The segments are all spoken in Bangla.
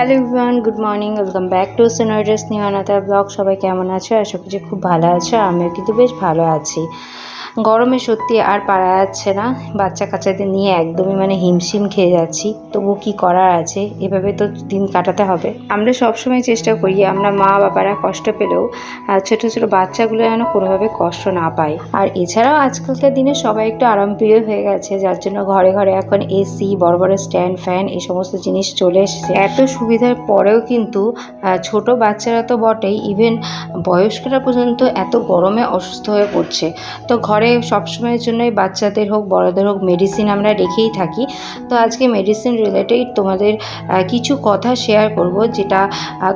Hello everyone good morning welcome back to সোনারিটাস নিহানাতা ব্লগ সবাই কেমন আছো? আশা করছি খুব ভালো আছো, আমিও কিন্তু বেশ ভালো আছি। গরমে সত্যি আর পারা যাচ্ছে না বাচ্চা কাচ্চাদের নিয়ে একদমই মানে হিমশিম খেয়ে যাচ্ছি। তবু কি করার আছে? এভাবে তো দিন কাটাতে হবে। আমরা সবসময় চেষ্টা করি, আমরা মা বাবারা কষ্ট পেলেও ছোট ছোট বাচ্চাগুলো যেন কোনোভাবে কষ্ট না পায়। আর এছাড়াও আজকালকার দিনে সবাই একটু আরামপ্রিয় হয়ে গেছে, যার জন্য ঘরে ঘরে এখন এসি বড় বড় স্ট্যান্ড ফ্যান এই সমস্ত জিনিস চলে এসেছে। এত সুবিধার পরেও কিন্তু ছোট বাচ্চারা তো বটেই ইভেন বয়স্করা পর্যন্ত এত গরমে অসুস্থ হয়ে পড়ছে। তো ঘরে সবসময়ের জন্যই বাচ্চাদের হোক, বড়দের হোক মেডিসিন আমরা রেখেই থাকি। তো আজকে মেডিসিন রিলেটেড তোমাদের কিছু কথা শেয়ার করব যেটা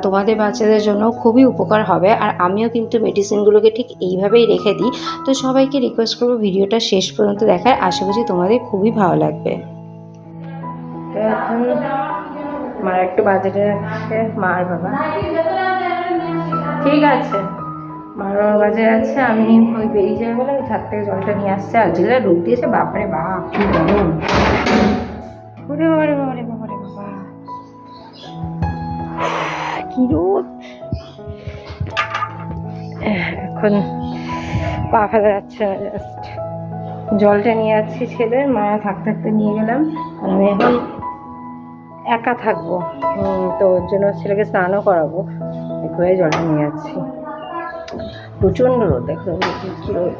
তোমাদের বাচ্চাদের জন্য খুবই উপকার হবে। আর আমিও কিন্তু মেডিসিনগুলোকে ঠিক এইভাবেই রেখে দিই। তো সবাইকে রিকোয়েস্ট করব ভিডিওটা শেষ পর্যন্ত দেখার। আশা করছি তোমাদের খুবই ভালো লাগবে। এখন মার, একটু বাজারে আছে মার বাবা। ঠিক আছে। মার বাবা বাজারে আছে, আমি ওই বেরিয়ে যাবে বলে ছাদ থেকে জলটা নিয়ে আসছে। আর যেগুলো রোদ দিয়েছে, বাপরে বাপ, কি গরম। ওরে বাবা রে বাবা রে বাবা কি রোদ। এখন পা ফেলা যাচ্ছে জাস্ট জলটা নিয়ে যাচ্ছি ছেলের, মা থাকতে থাকতে নিয়ে গেলাম। আমি এখন একা থাকব। তো ওর জন্য ছেলেকে স্নানও করাবো। একবারে জলটা নিয়ে যাচ্ছি। প্রচণ্ড রোদ রোদ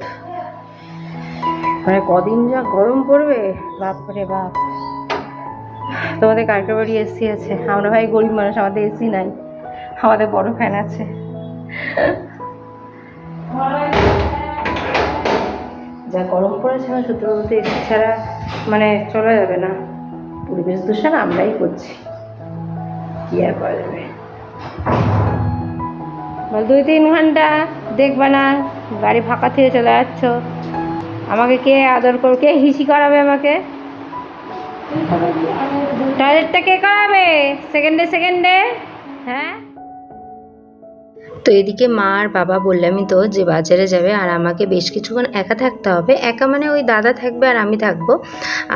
মানে কদিন যা গরম পড়বে, বাপরে বাপ। তোমাদের কারকার বাড়ি এসি আছে? আমরা ভাই গরিব মানুষ, আমাদের এসি নাই। আমাদের বড় ফ্যান আছে। যা গরম পড়েছে না সত্যি বলতে এসি ছাড়া মানে চলা যাবে না। পরিবেশ দূষণ আমরাই করছি। কি আর করা যাবে? দুই তিন ঘণ্টা দেখবে না গাড়ি ফাঁকা থেকে চলে যাচ্ছ। আমাকে কে আদর করবে? কে হিসি করাবে আমাকে? টয়লেটটা কে করাবে? সেকেন্ডে সেকেন্ডে হ্যাঁ? তো এদিকে মা আর বাবা বললামই তো যে বাজারে যাবে আর আমাকে বেশ কিছুক্ষণ একা থাকতে হবে। একা মানে ওই দাদা থাকবে আর আমি থাকব।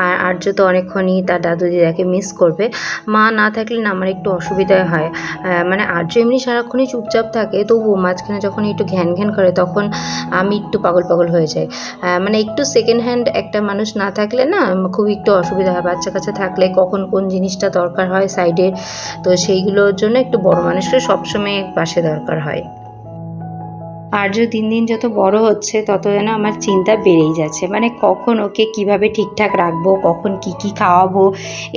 আর আর্য তো অনেকক্ষণই তার দাদু দিদাকে মিস করবে। মা না থাকলে না আমার একটু অসুবিধা হয়। মানে আর্য এমনি সারাক্ষণই চুপচাপ থাকে। তবুও মাঝখানে যখন একটু ঘ্যান ঘ্যান করে তখন আমি একটু পাগল পাগল হয়ে যাই। মানে একটু সেকেন্ড হ্যান্ড একটা মানুষ না থাকলে না খুব একটু অসুবিধা হয়। বাচ্চা কাচ্চা থাকলে কখন কোন জিনিসটা দরকার হয় সাইডের তো সেইগুলোর জন্য একটু বড় মানুষকে সবসময় পাশে দরকার হয়। আর্য দিন দিন যত বড় হচ্ছে, তত যেন আমার চিন্তা বেড়েই যাচ্ছে। মানে কখন ওকে কীভাবে ঠিকঠাক রাখব, কখন কি কি খাওয়াবো,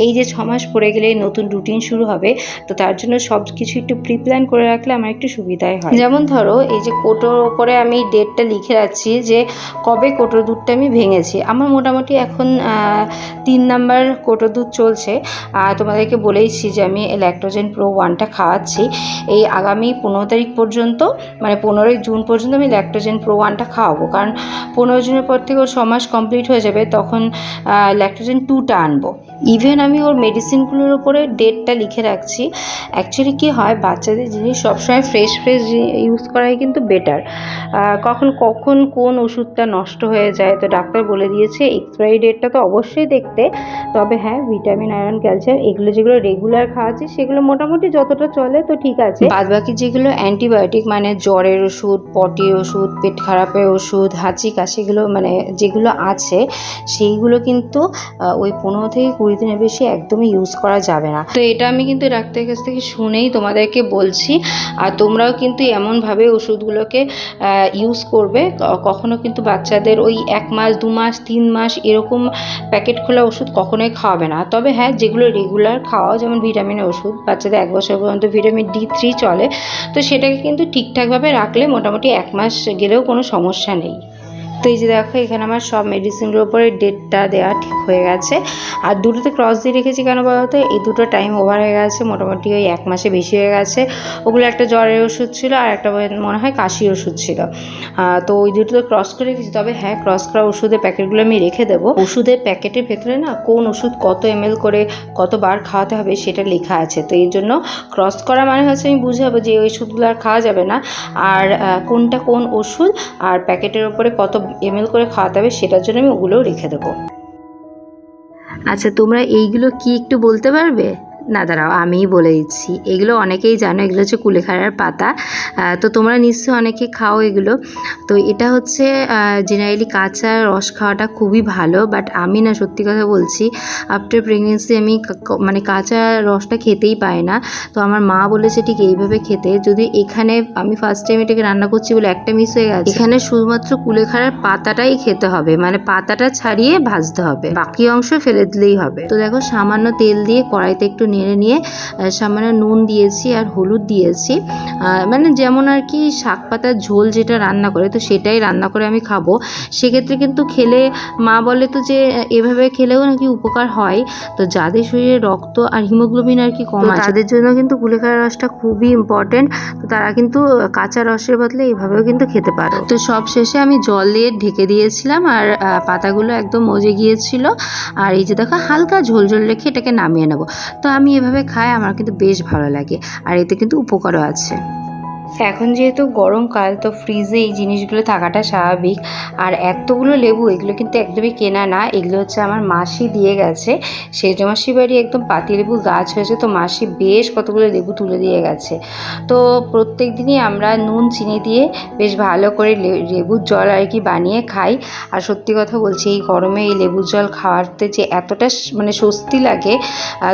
এই যে ছ মাস পড়ে গেলে নতুন রুটিন শুরু হবে, তো তার জন্য সব কিছু একটু প্রি প্ল্যান করে রাখলে আমার একটু সুবিধাই হয়। যেমন ধরো, এই যে কোটোর ওপরে আমি ডেটটা লিখে রাখছি যে, কবে কোটোর দুধটা আমি ভেঙেছি। আমার মোটামুটি এখন তিন নাম্বার কোটো দুধ চলছে। তোমাদেরকে বলেইছি যে, আমি ল্যাক্টোজেন প্রো ওয়ানটা খাওয়াচ্ছি। এই আগামী পনেরো তারিখ পর্যন্ত মানে পনেরোই জুন পর্যন্ত আমি ল্যাক্টোজেন প্রো ওয়ানটা খাওয়াবো। কারণ পনেরো দিনের পর থেকে ওর ছ মাস কমপ্লিট হয়ে যাবে, তখন ল্যাক্টোজেন টুটা আনব। ইভেন আমি ওর মেডিসিনগুলোর উপরে ডেটটা লিখে রাখছি। অ্যাকচুয়ালি কী হয়, বাচ্চাদের জিনিস সবসময় ফ্রেশ ফ্রেশ ইউজ করাই কিন্তু বেটার কখন কখন কোন ওষুধটা নষ্ট হয়ে যায়, তো ডাক্তার বলে দিয়েছে এক্সপায়ারি ডেটটা তো অবশ্যই দেখতে। তবে হ্যাঁ ভিটামিন আয়রন ক্যালসিয়াম এগুলো যেগুলো রেগুলার খাওয়াচ্ছি, সেগুলো মোটামুটি যতটা চলে তো ঠিক আছে। বাদ বাকি যেগুলো অ্যান্টিবায়োটিক মানে জ্বরের ওষুধ, পটির ওষুধ, পেট খারাপের ওষুধ, হাঁচি কাশিগুলো মানে যেগুলো আছে, সেইগুলো কিন্তু ওই পনেরো থেকে কুড়ি দিনের বেশি একদমই ইউজ করা যাবে না। তো এটা আমি কিন্তু ডাক্তারের কাছ থেকে শুনেই তোমাদেরকে বলছি। আর তোমরাও কিন্তু এমনভাবে ওষুধগুলোকে ইউজ করবে। ক- কখনো কিন্তু বাচ্চাদের ওই এক মাস, দু মাস, তিন মাস এরকম প্যাকেট খোলা ওষুধ কখনোই খাওয়াবে না। তবে হ্যাঁ যেগুলো রেগুলার খাওয়া যেমন ভিটামিনের ওষুধ, বাচ্চাদের এক বছর পর্যন্ত ভিটামিন ডি থ্রি চলে, তো সেটাকে কিন্তু ঠিকঠাকভাবে রাখলে মোটামুটি এক মাস গেলেও কোনো সমস্যা নেই। তো এই যে দেখো, এখানে আমার সব মেডিসিনগুলোর উপরে ডেটটা দেওয়া ঠিক হয়ে গেছে। আর দুটোতে ক্রস দিয়ে রেখেছি কেন বলতো? এই দুটো টাইম ওভার হয়ে গেছে, মোটামুটি ওই এক মাসে বেশি হয়ে গেছে। ওগুলো একটা জ্বরের ওষুধ ছিল আর একটা মনে হয় কাশির ওষুধ ছিল। তো ওই দুটোতে ক্রস করে রেখেছি। তবে হ্যাঁ ক্রস করা ওষুধের প্যাকেটগুলো আমি রেখে দেবো। ওষুধের প্যাকেটের ভেতরে না কোন ওষুধ কত এম করে কতবার খাওয়াতে হবে সেটা লেখা আছে। তো এই জন্য ক্রস করা মানে হচ্ছে আমি বুঝাবো যে ওই ওষুধগুলো আর খাওয়া যাবে না। আর কোনটা কোন ওষুধ আর প্যাকেটের ওপরে কত এম করে খাওয়াতে হবে, সেটার জন্য আমি ওগুলোও রেখে দেবো। আচ্ছা তোমরা এইগুলো কি একটু বলতে পারবে? না, দাঁড়াও, আমিই বলে দিচ্ছি। এগুলো অনেকেই জানো, এগুলো হচ্ছে কুলেখাড়ার পাতা। তো তোমরা নিশ্চয়ই অনেকে খাও এগুলো। তো এটা হচ্ছে জেনারেলি কাঁচা রস খাওয়াটা খুবই ভালো বাট আমি না, সত্যি কথা বলছি আফটার প্রেগনেন্সি আমি মানে কাঁচা রসটা খেতেই পাই না। তো আমার মা বলেছে ঠিক এইভাবে খেতে। যদি এখানে আমি ফার্স্ট টাইম এটাকে রান্না করছি বলে একটা মিস হয়ে গেছে, এখানে শুধুমাত্র কুলেখাড়ার পাতাটাই খেতে হবে। মানে পাতাটা ছাড়িয়ে ভাজতে হবে। বাকি অংশ ফেলে দিলেই হবে। তো দেখো, সামান্য তেল দিয়ে কড়াইতে একটু নেড়ে নিয়ে সামান্য নুন দিয়েছি আর হলুদ দিয়েছি। মানে যেমন আর কি শাক পাতার ঝোল যেটা রান্না করে তো সেটাই রান্না করে আমি খাব। সেক্ষেত্রে কিন্তু খেলে মা বলে তো যে এভাবে খেলেও নাকি উপকার হয়। তো যাদের শরীরে রক্ত আর হিমোগ্লোবিন আর কি কম আছে তাদের জন্য কিন্তু কুলেখাড়া রসটা খুবই ইম্পর্টেন্ট তো তারা কিন্তু কাঁচা রসের বদলে এইভাবেও কিন্তু খেতে পারো। তো সব শেষে আমি জল দিয়ে ঢেকে দিয়েছিলাম আর পাতাগুলো একদম মজে গিয়েছিল। আর এই যে দেখো হালকা ঝোল ঝোল রেখে এটাকে নামিয়ে নেব। তো আমি এভাবে খাই আমার কিন্তু বেশ ভালো লাগে। আর এতে কিন্তু উপকারও আছে। এখন যেহেতু গরমকাল তো ফ্রিজে এই জিনিসগুলো থাকাটা স্বাভাবিক। আর এতগুলো লেবু, এগুলো কিন্তু একদমই কেনা না। এগুলো হচ্ছে আমার মাসি দিয়ে গেছে। সেজ মাসি বাড়ি একদম পাতি পাতিলেবু গাছ হয়েছে। তো মাসি বেশ কতগুলো লেবু তুলে দিয়ে গেছে। তো প্রত্যেক দিনই আমরা নুন, চিনি দিয়ে বেশ ভালো করে লেবুর জল আর কি বানিয়ে খাই। আর সত্যি কথা বলছি, এই গরমে এই লেবুর জল খাওয়াতে যে এতটা মানে স্বস্তি লাগে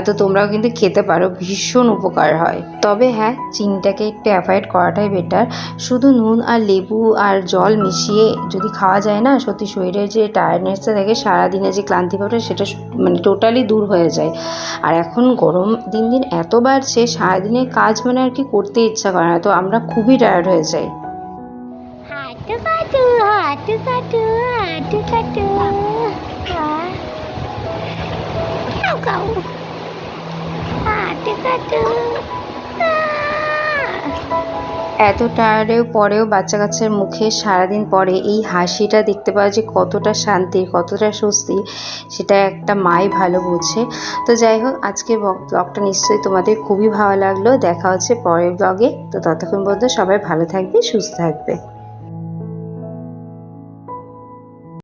তো তোমরাও কিন্তু খেতে পারো। ভীষণ উপকার হয়। তবে হ্যাঁ চিনিটাকে একটু অ্যাভয়েড করাটাই বেটার শুধু নুন আর লেবু আর জল মিশিয়ে যদি খাওয়া যায় না, সত্যি শরীরের যে টায়ার্ডনেসটা থাকে সারাদিনে যে ক্লান্তি ভাবটা, সেটা মানে টোটালি দূর হয়ে যায়। আর এখন গরম দিন দিন এত বাড়ছে, সারাদিনের কাজ মানে আর কি করতে ইচ্ছা করে না, তো আমরা খুবই টায়ার্ড হয়ে যাই। হাঁটু কাটু হাঁটু কাটু হাঁটু কাটু। কাউ হাঁটু কাটু। এত টায়ার্ডের পরেও বাচ্চা কাচ্চার মুখে সারাদিন পরে এই হাসিটা দেখতে পাওয়া যে কতটা শান্তি কতটা স্বস্তি, সেটা একটা মাই ভালো বোঝে। তো যাই হোক আজকে ব্লগটা নিশ্চয়ই তোমাদের খুবই ভালো লাগল। দেখা হচ্ছে পরের ব্লগে তো ততক্ষণ পর্যন্ত সবাই ভালো থাকবে, সুস্থ থাকবে।